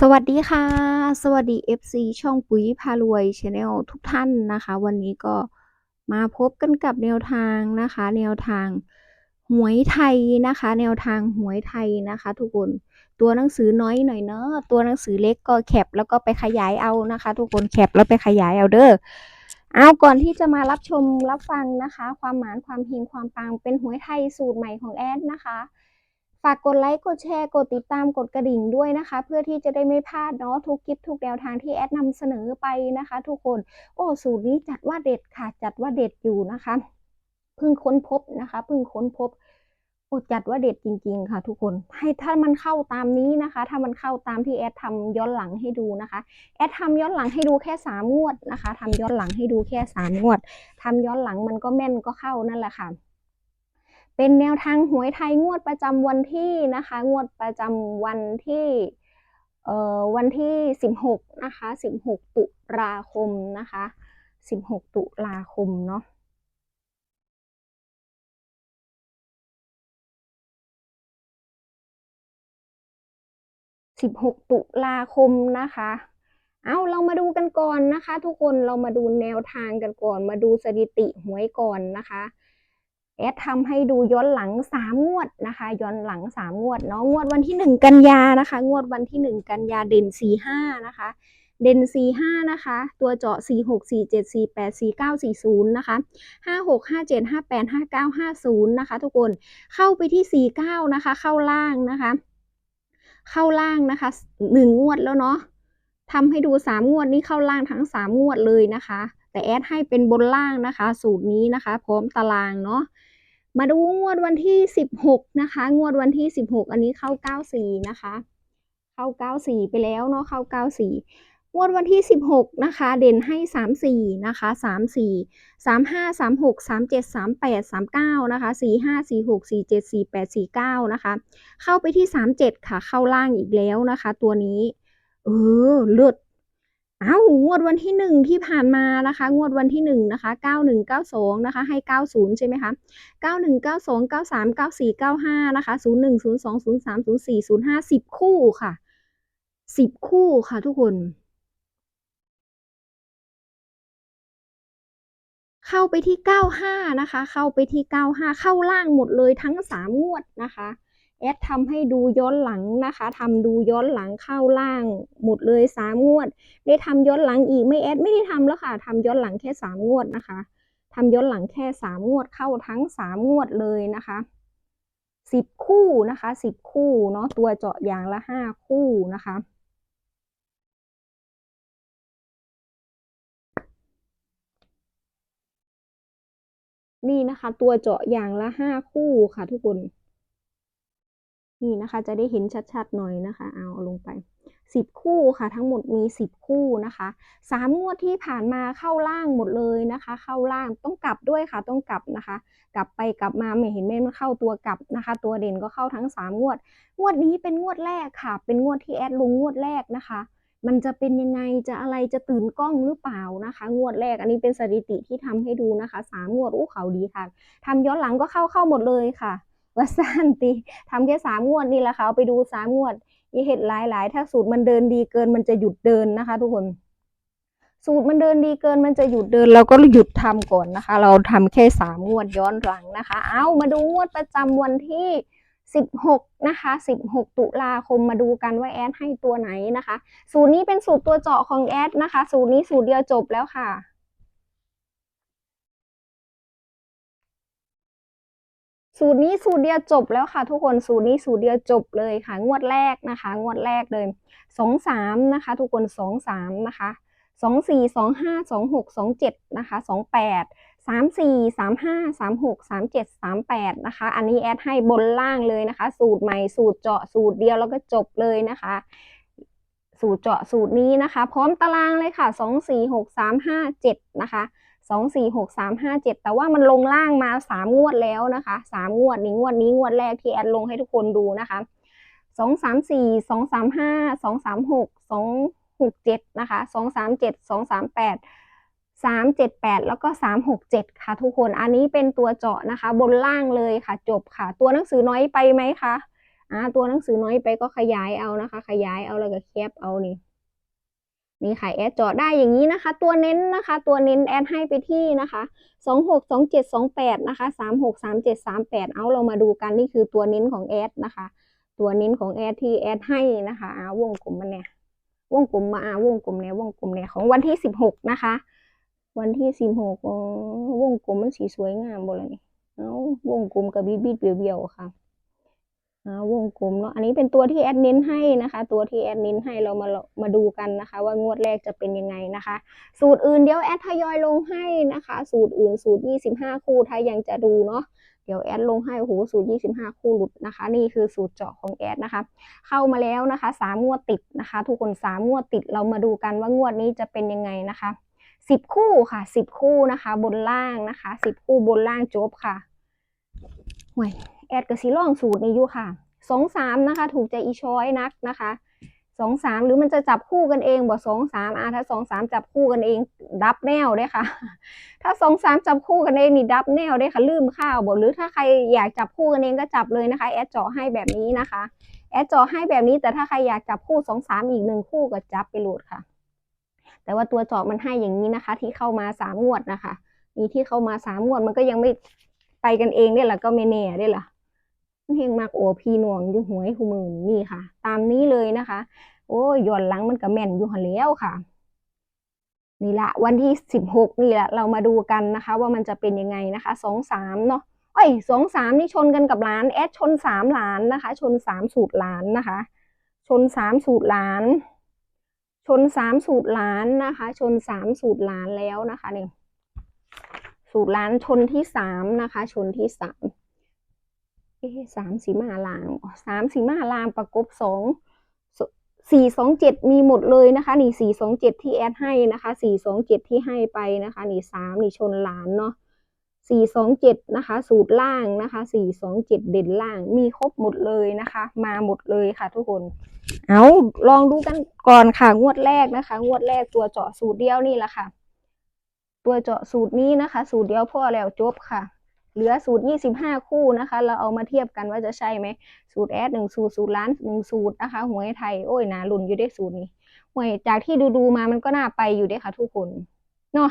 สวัสดีค่ะ สวัสดี FC ช่องปุ๋ยพารวยชาแนลทุกท่านนะคะ วันนี้ก็มาพบกันกับแนวทางนะคะ แนวทางหวยไทยนะคะ แนวทางหวยไทยนะคะ ทุกคนตัวหนังสือน้อยหน่อยเนอะตัวหนังสือเล็กก็แคปแล้วก็ไปขยายเอานะคะ ทุกคนแคปแล้วไปขยายเอาเด้อเอาก่อนที่จะมารับชมรับฟังนะคะ ความหมานความเฮงความปังเป็นหวยไทยสูตรใหม่ของแอดนะคะากกดไลค์ กดแชร์ กดติดตาม กดกระดิ่งด้วยนะคะ เพื่อที่จะได้ไม่พลาดเนาะทุกคลิปทุกแนวทางที่แอดนำเสนอไปนะคะ ทุกคน โอ้สูตรนี้จัดว่าเด็ดค่ะจัดว่าเด็ดอยู่นะคะเพิ่งค้นพบนะคะเพิ่งค้นพบโอ้จัดว่าเด็ดจริง ๆ ค่ะ ทุกคนให้ถ้ามันเข้าตามนี้นะคะ ถ้ามันเข้าตามที่แอดทำย้อนหลังให้ดูนะคะ แอดทำย้อนหลังให้ดูแค่สามงวดนะคะทำย้อนหลังให้ดูแค่สามงวดทำย้อนหลังมันก็แม่นก็เข้านั่นแหละค่ะ เป็นแนวทางหวยไทยงวดประจำวันที่นะคะ งวดประจำวันที่เอ่อวันที่ 16 นะคะ 16 ตุลาคมนะคะ 16 ตุลาคมเนาะ16ตุลาคมนะคะ เอาเรามาดูกันก่อนนะคะ ทุกคนเรามาดูแนวทางกันก่อน มาดูสถิติหวยก่อนนะคะ แอดทำให้ดูย้อนหลังสามงวดนะคะ ย้อนหลังสามงวดเนาะงวดวันที่หนึ่งกันยานะคะ งวดวันที่หนึ่งกันยาเด่นสี่ห้านะคะ เด่นสี่ห้านะคะ ตัวเจาะสี่หกสี่เจ็ดสี่แปดสี่เก้าสี่ศูนย์นะคะห้าหกห้าเจ็ดห้าแปดห้าเก้าห้าศูนย์นะคะ ทุกคนเข้าไปที่สี่เก้านะคะ เข้าล่างนะคะ เข้าล่างนะคะหนึ่งงวดแล้วเนาะทำให้ดูสามงวดนี้เข้าล่างทั้งสามงวดเลยนะคะ แต่แอดให้เป็นบนล่างนะคะ สูตรนี้นะคะ พร้อมตารางเนาะมาดูงวดวันที่ 16 นะคะ งวดวันที่ 16 อันนี้เข้า 94 นะคะ เข้า 94 ไปแล้วเนาะเข้า 94 งวดวันที่ 16 นะคะ เด่นให้ 34 นะคะ 34 35 36 37 38 39 นะคะ 45 46 47 48 49 นะคะ เข้าไปที่ 37 ค่ะ เข้าล่างอีกแล้วนะคะ ตัวนี้ เออเลือด อ้าวงวดวันที่หนึ่งที่ผ่านมานะคะ งวดวันที่หนึ่งนะคะเก้าหนึ่งเก้าสองนะคะ ให้เก้าศูนย์ใช่ไหมคะเก้าหนึ่งเก้าสองเก้าสามเก้าสี่เก้าห้านะคะศูนย์หนึ่งศูนย์สองศูนย์สามศูนย์สี่ศูนย์ห้าสิบคู่ค่ะสิบคู่ค่ะทุกคน เข้าไปที่เก้าห้านะคะ เข้าไปที่เก้าห้าเข้าล่างหมดเลยทั้งสามงวดนะคะ แอดทำให้ดูย้อนหลังนะคะทำดูย้อนหลังเข้าล่างหมดเลยสามงวด ได้ทำย้อนหลังอีกไม่แอดไม่ได้ทำแล้วค่ะทำย้อนหลังแค่สามงวดนะคะทำย้อนหลังแค่สามงวดเข้าทั้งสามงวดเลยนะคะสิบคู่นะคะสิบคู่เนาะตัวเจาะอย่างละห้าคู่นะคะ นี่นะคะ ตัวเจาะอย่างละห้าคู่ค่ะทุกคน นี่นะคะจะได้เห็นชัดๆหน่อยนะคะ เอาเอาลงไปสิบคู่ค่ะทั้งหมดมีสิบคู่นะคะสามงวดที่ผ่านมาเข้าล่างหมดเลยนะคะ เข้าล่างต้องกลับด้วยค่ะต้องกลับนะคะ กลับไปกลับมาไม่เห็นแม่มันเข้าตัวกลับนะคะ ตัวเด่นก็เข้าทั้งสามงวด งวดนี้เป็นงวดแรกค่ะ เป็นงวดที่แอดลงงวดแรกนะคะมันจะเป็นยังไงจะอะไรจะตื่นกล้องหรือเปล่านะคะ งวดแรกอันนี้เป็นสถิติที่ทำให้ดูนะคะสามงวดอู้เขาดีค่ะทำย้อนหลังก็เข้าเข้าหมดเลยค่ะ ว่าสั้นตีทำแค่สามงวดนี่แหละค่ะเอาไปดูสามงวดยี่เห็ดหลายหลายถ้าสูตรมันเดินดีเกินมันจะหยุดเดินนะคะ ทุกคน สูตรมันเดินดีเกินมันจะหยุดเดินเราก็หยุดทำก่อนนะคะ เราทำแค่สามงวดย้อนหลังนะคะ เอามาดูงวดประจำวันที่สิบหกนะคะสิบหกตุลาคมมาดูกันว่าแอดให้ตัวไหนนะคะ สูตรนี้เป็นสูตรตัวเจาะของแอดนะคะ สูตรนี้สูตรเดียวจบแล้วค่ะ สูตรนี้สูตรเดียวจบแล้วค่ะ ทุกคนสูตรนี้สูตรเดียวจบเลยค่ะ งวดแรกนะคะ งวดแรกเลยสองสามนะคะ ทุกคนสองสามนะคะสองสี่สองห้าสองหกสองเจ็ดนะคะสองแปดสามสี่สามห้าสามหกสามเจ็ดสามแปดนะคะ อันนี้แอดให้บนล่างเลยนะคะ สูตรใหม่สูตรเจาะสูตรเดียวแล้วก็จบเลยนะคะ สูตรเจาะสูตรนี้นะคะ พร้อมตารางเลยค่ะสองสี่หกสามห้าเจ็ดนะคะสองสี่หกสามห้าเจ็ดแต่ว่ามันลงล่างมาสามงวดแล้วนะคะสามงวดนี้งวดนี้งวดแรกที่แอดลงให้ทุกคนดูนะคะสองสามสี่สองสามห้าสองสามหกสองหกเจ็ดนะคะสองสามเจ็ดสองสามแปดสามเจ็ดแปดแล้วก็สามหกเจ็ดค่ะทุกคน อันนี้เป็นตัวเจาะนะคะ บนล่างเลยค่ะจบค่ะ ตัวหนังสือน้อยไปไหมคะ อ่าตัวหนังสือน้อยไปก็ขยายเอานะคะ ขยายเอาแล้วก็แคปเอานี่นี่ค่ะแอดเจาะได้อย่างนี้นะคะ ตัวเน้นนะคะ ตัวเน้นแอดให้ไปที่นะคะสองหกสองเจ็ดสองแปดนะคะสามหกสามเจ็ดสามแปดเอาเรามาดูกันนี่คือตัวเน้นของแอดนะคะ ตัวเน้นของแอดที่แอดให้นะคะอาวงกลมมันเนี่ยวงกลมมาอาวงกลมเนี่ยวงกลมเนี่ยของวันที่สิบหกนะคะ วันที่สิบหกวงกลมมันสีสวยงามบ่เลยนี่เอาวงกลมกับบิดบิดเบี้ยวๆค่ะอ่า วงกลมเนาะอันนี้เป็นตัวที่แอดเน้นให้นะคะ ตัวที่แอดเน้นให้เรามามาดูกันนะคะ ว่างวดแรกจะเป็นยังไงนะคะ สูตรอื่นเดี๋ยวแอดทยอยลงให้นะคะ สูตรอื่นสูตร 25 คู่ถ้ายังจะดูเนาะเดี๋ยวแอดลงให้โอ้โหสูตร 25 คู่หลุดนะคะ นี่คือสูตรเจาะของแอดนะคะ เข้ามาแล้วนะคะสามงวดติดนะคะ ทุกคนสามงวดติดเรามาดูกันว่างวดนี้จะเป็นยังไงนะคะสิบคู่ค่ะสิบคู่นะคะ บนล่างนะคะสิบคู่บนล่างจบค่ะห่วย แอดกับซีล่องสูตรนี้อยู่ค่ะสองสามนะคะ ถูกใจอีช้อยนักนะคะสองสามหรือมันจะจับคู่กันเองบ่สองสามอะถ้าสองสามจับคู่กันเองดับแนวได้ค่ะ ถ้าสองสามจับคู่กันเองนี่ดับแนวได้ค่ะลืมข้าวบ่หรือถ้าใครอยากจับคู่กันเองก็จับเลยนะคะแอดเจาะให้แบบนี้นะคะ แอดเจาะให้แบบนี้แต่ถ้าใครอยากจับคู่สองสามอีกหนึ่งคู่ก็จับไปโหลดค่ะ แต่ว่าตัวเจาะมันให้อย่างนี้นะคะ ที่เข้ามาสามงวดนะคะนี่ที่เข้ามาสามงวดมันก็ยังไม่ไปกันเองได้ละก็ไม่แน่ได้หรอ ละเฮงมากโอพีหน่วงอยู่หวยหูมือนี่ค่ะ ตามนี้เลยนะคะ โอ้ย้อนหลังมันก็แม่นอยู่หันแล้วค่ะนี่ละวันที่สิบหกนี่แหละเรามาดูกันนะคะ ว่ามันจะเป็นยังไงนะคะสองสามเนาะเอ้ยสองสามนี่ชนกันกับล้านแอดชนสามล้านนะคะ ชนสามสูตรล้านนะคะ ชนสามสูตรล้าน ชนสามสูตรล้านนะคะ ชนสามสูตรล้านแล้วนะคะเนี่ยสูตรล้านชนที่สามนะคะ ชนที่สาม อ๊สามสีมาลางสามสีมาลางประกบสองสสี่สองเจ็ดมีหมดเลยนะคะ นี่สี่สองเจ็ดที่แอดให้นะคะสี่สองเจ็ดที่ให้ไปนะคะ นี่สามนี่ชนหลานเนาะสี่สองเจ็ดนะคะ สูตรล่างนะคะสี่สองเจ็ดเด่นล่าง มีครบหมดเลยนะคะ มาหมดเลยค่ะทุกคน เอาลองดูกันก่อนค่ะงวดแรกนะคะ งวดแรกตัวเจาะสูตรเดียวนี่แหละค่ะ ตัวเจาะสูตรนี้นะคะ สูตรเดียวพ่อแล้วจบค่ะ เหลือสูตร 25 คู่นะคะ เราเอามาเทียบกันว่าจะใช่ไหมสูตรแอดหนึ่งสูตรสูตรล้านหนึ่งสูตรนะคะหวยไทยโอ้ยนาลุ่นอยู่ได้สูตรนี้หวยจากที่ดูดูๆมามันก็น่าไปอยู่ด้ค่ะ ทุกคนเนาะ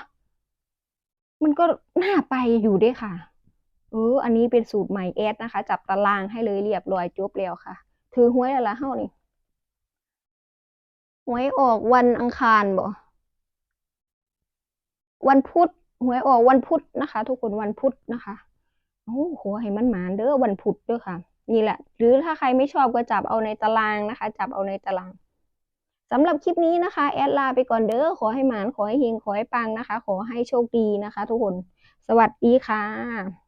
มันก็น่าไปอยู่ด้ค่ะเอออันนี้เป็นสูตรใหม่แอดนะคะ จับตารางให้เลยเรียบร้อยจบแล้วค่ะ ถือหวยแล้วละเฮ้านี่หวยออกวันอังคารบ่วันพุธหวยออกวันพุธนะคะ ทุกคนวันพุธนะคะ โอ้โหให้มันหมานเด้อวันพุธเด้อค่ะ นี่แหละ หรือถ้าใครไม่ชอบก็จับเอาในตารางนะคะ จับเอาในตารางสำหรับคลิปนี้นะคะ แอดลาไปก่อนเด้อขอให้หมานขอให้เฮงขอให้ปังนะคะ ขอให้โชคดีนะคะ ทุกคน สวัสดีค่ะ